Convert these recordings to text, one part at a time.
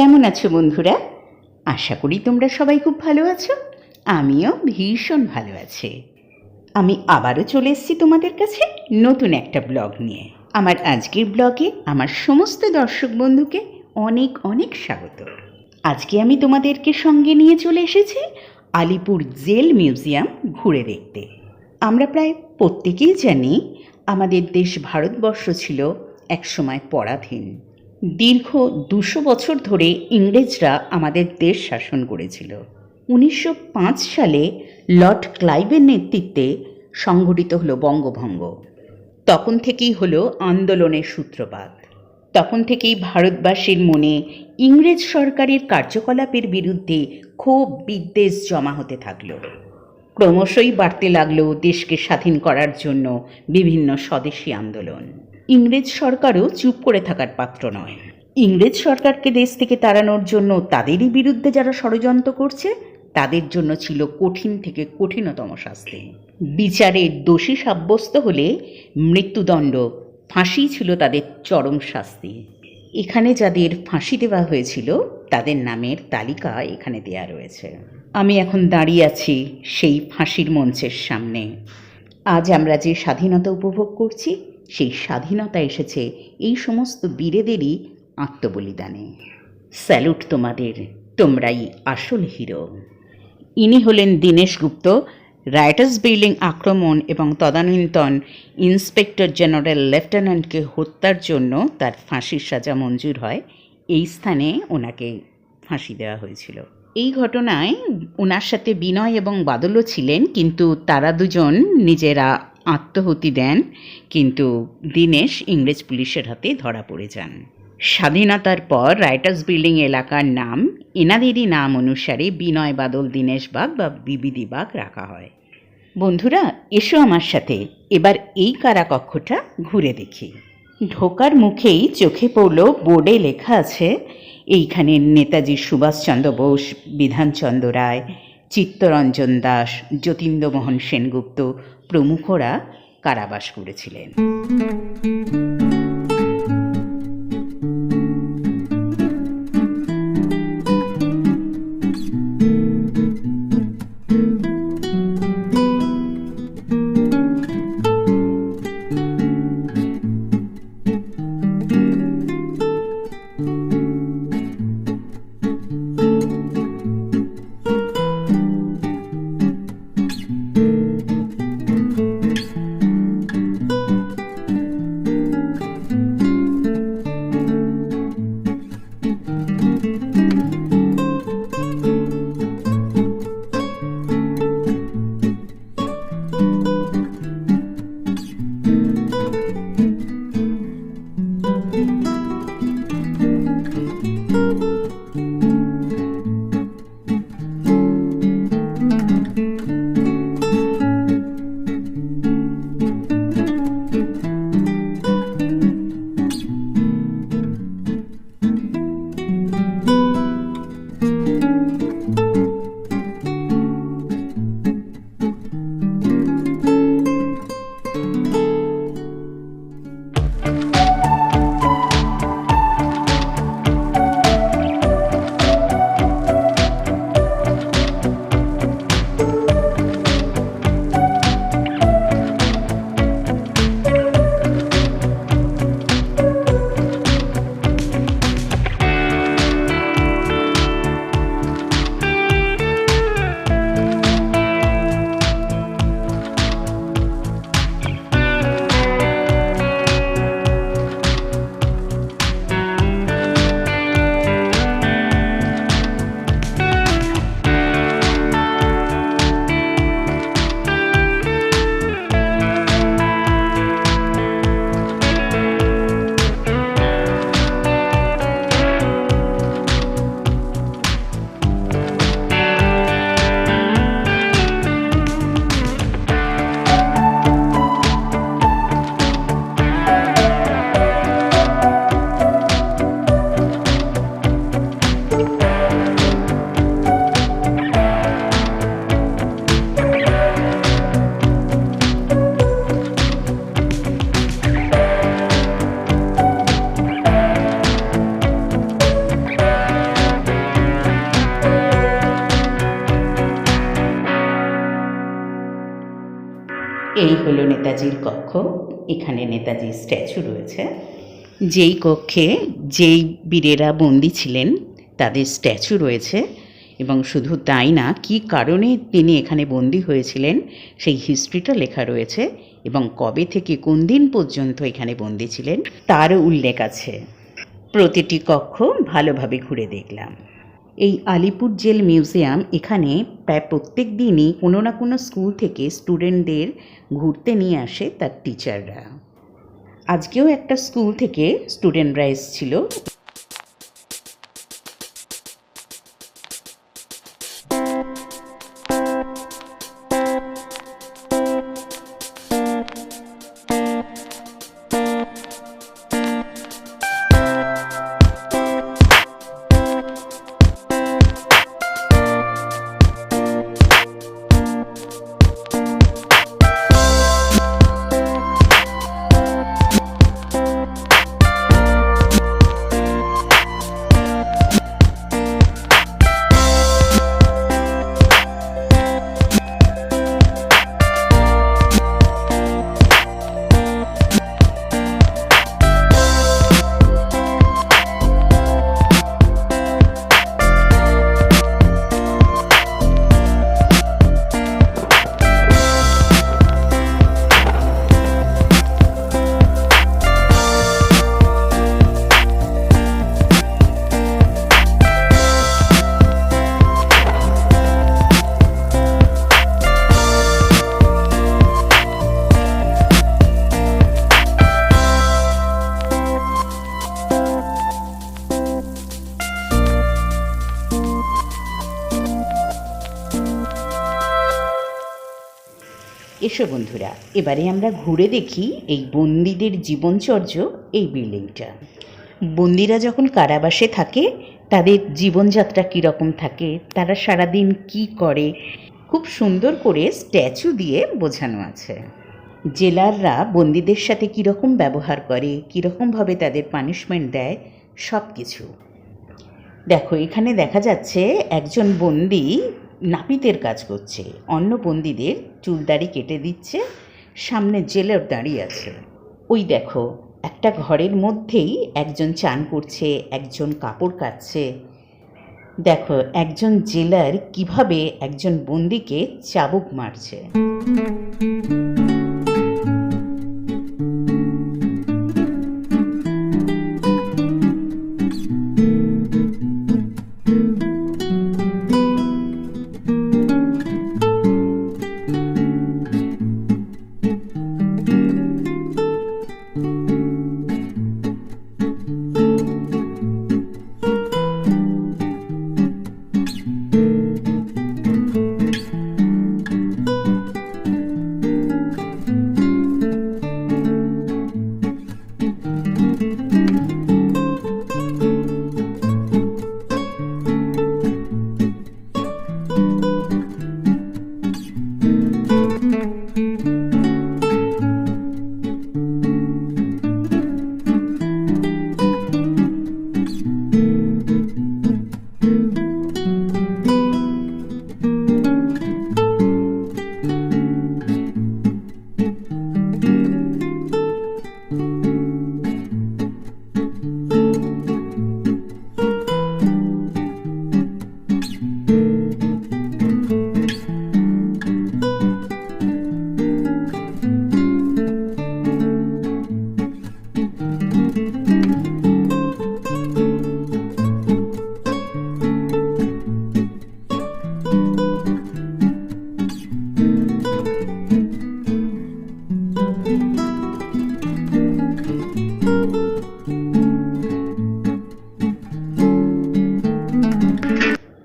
কেমন আছো বন্ধুরা? আশা করি তোমরা সবাই খুব ভালো আছো, আমিও ভীষণ ভালো আছি। আমি আবারও চলে এসেছি তোমাদের কাছে নতুন একটা ব্লগ নিয়ে। আমার আজকের ব্লগে আমার সমস্ত দর্শক বন্ধুকে অনেক অনেক স্বাগত। আজকে আমি তোমাদেরকে সঙ্গে নিয়ে চলে এসেছি আলিপুর জেল মিউজিয়াম ঘুরে দেখতে। আমরা প্রায় প্রত্যেকেই জানি আমাদের দেশ ভারতবর্ষ ছিল একসময় পরাধীন। দীর্ঘ দুশো বছর ধরে ইংরেজরা আমাদের দেশ শাসন করেছিল। উনিশশো পাঁচ সালে লর্ড ক্লাইভের নেতৃত্বে সংঘটিত হলো বঙ্গভঙ্গ। তখন থেকেই হলো আন্দোলনের সূত্রপাত। তখন থেকেই ভারতবাসীর মনে ইংরেজ সরকারের কার্যকলাপের বিরুদ্ধে ক্ষোভ, বিদ্বেষ জমা হতে থাকল। ক্রমশই বাড়তে লাগল দেশকে স্বাধীন করার জন্য বিভিন্ন স্বদেশী আন্দোলন। ইংরেজ সরকারও চুপ করে থাকার পাত্র নয়। ইংরেজ সরকারকে দেশ থেকে তাড়ানোর জন্য তাদেরই বিরুদ্ধে যারা ষড়যন্ত্র করছে, তাদের জন্য ছিল কঠিন থেকে কঠিনতম শাস্তি। বিচারে দোষী সাব্যস্ত হলে মৃত্যুদণ্ড ফাঁসি ছিল তাদের চরম শাস্তি। এখানে যাদের ফাঁসি দেওয়া হয়েছিল, তাদের নামের তালিকা এখানে দেয়া রয়েছে। আমি এখন দাঁড়িয়ে আছি সেই ফাঁসির মঞ্চের সামনে। আজ আমরা যে স্বাধীনতা উপভোগ করছি সেই স্বাধীনতা এসেছে এই সমস্ত বীরেদেরই আত্মবলিদানে। স্যালুট তোমাদের, তোমরাই আসল হিরো। ইনি হলেন দীনেশ গুপ্ত, রাইটার্স বিল্ডিং আক্রমণ এবং তদানীন্তন ইন্সপেক্টর জেনারেল লেফটেন্যান্টকে হত্যার জন্য তার ফাঁসির সাজা মঞ্জুর হয়। এই স্থানে ওনাকে ফাঁসি দেওয়া হয়েছিল। এই ঘটনায় ওনার সাথে বিনয় এবং বাদলও ছিলেন, কিন্তু তারা দুজন নিজেরা আত্মহতি দেন, কিন্তু দীনেশ ইংরেজ পুলিশের হাতে ধরা পড়ে যান। স্বাধীনতার পর রাইটার্স বিল্ডিং এলাকার নাম এনাদেরই নাম অনুসারে বিনয় বাদল, দীনেশ বাগ বা বিবিধি বাগ রাখা হয়। বন্ধুরা, এসো আমার সাথে, এবার এই কারাকক্ষটা ঘুরে দেখি। ঢোকার মুখেই চোখে পড়ল বোর্ডে লেখা আছে, এইখানে নেতাজি সুভাষচন্দ্র বোস, বিধানচন্দ্র রায়, চিত্তরঞ্জন দাস, যতীন্দ্রমোহন সেনগুপ্ত প্রমুখরা কারাবাস করেছিলেন। এই হলো নেতাজির কক্ষ। এখানে নেতাজির স্ট্যাচু রয়েছে। যেই কক্ষে যেই বীরেরা বন্দি ছিলেন, তাদের স্ট্যাচু রয়েছে এবং শুধু তাই না, কী কারণে তিনি এখানে বন্দি হয়েছিলেন, সেই হিস্ট্রিটা লেখা রয়েছে এবং কবে থেকে কোন দিন পর্যন্ত এখানে বন্দি ছিলেন, তারও উল্লেখ আছে। প্রতিটি কক্ষ ভালোভাবে ঘুরে দেখলাম। এই আলিপুর জেল মিউজিয়াম এখানে প্রায় প্রত্যেক দিনই কোনো না কোনো স্কুল থেকে স্টুডেন্টদের ঘুরতে নিয়ে আসে তার টিচাররা। আজকেও একটা স্কুল থেকে স্টুডেন্টরা এসেছিল এসো বন্ধুরা, এবারে আমরা ঘুরে দেখি এই বন্দিদের জীবনচর্য এই বিল্ডিংটা। বন্দিরা যখন কারাবাসে থাকে, তাদের জীবনযাত্রা কীরকম থাকে, তারা সারাদিন কি করে, খুব সুন্দর করে স্ট্যাচু দিয়ে বোঝানো আছে। জেলাররা বন্দিদের সাথে কীরকম ব্যবহার করে, কীরকমভাবে তাদের পানিশমেন্ট দেয় সব কিছু দেখো, এখানে দেখা যাচ্ছে একজন বন্দি নাপিতের কাজ করছে। অন্য বন্দিদের চুলদাড়ি কেটে দিচ্ছে, সামনে জেলের দাঁড়িয়ে আছে। ওই দেখো, একটা ঘরের মধ্যেই একজন চান করছে, একজন কাপড় কাটছে। দেখো, একজন জেলার কীভাবে একজন বন্দিকে চাবুক মারছে।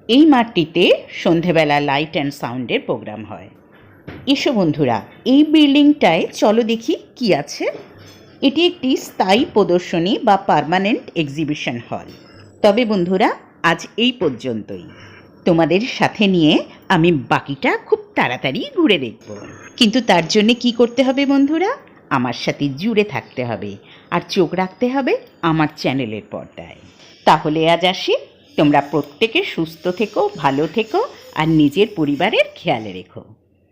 এই মাঠটিতে সন্ধেবেলা লাইট অ্যান্ড সাউন্ডের প্রোগ্রাম হয়। এসো বন্ধুরা, এই বিল্ডিংটায় চলো দেখি কি আছে। এটি একটি স্থায়ী প্রদর্শনী বা পার্মানেন্ট এক্সিবিশন হল তবে বন্ধুরা, আজ এই পর্যন্তই। তোমাদের সাথে নিয়ে আমি বাকিটা খুব তাড়াতাড়ি ঘুরে দেখব। কিন্তু তার জন্য কি করতে হবে বন্ধুরা? আমার সাথে জুড়ে থাকতে হবে। আর চোখ রাখতে হবে আমার চ্যানেলের পর্দায়। তাহলে আজ আসি। তোমরা প্রত্যেকে সুস্থ থেকো ভালো থেকো আর নিজের পরিবারের খেয়ালে রেখো।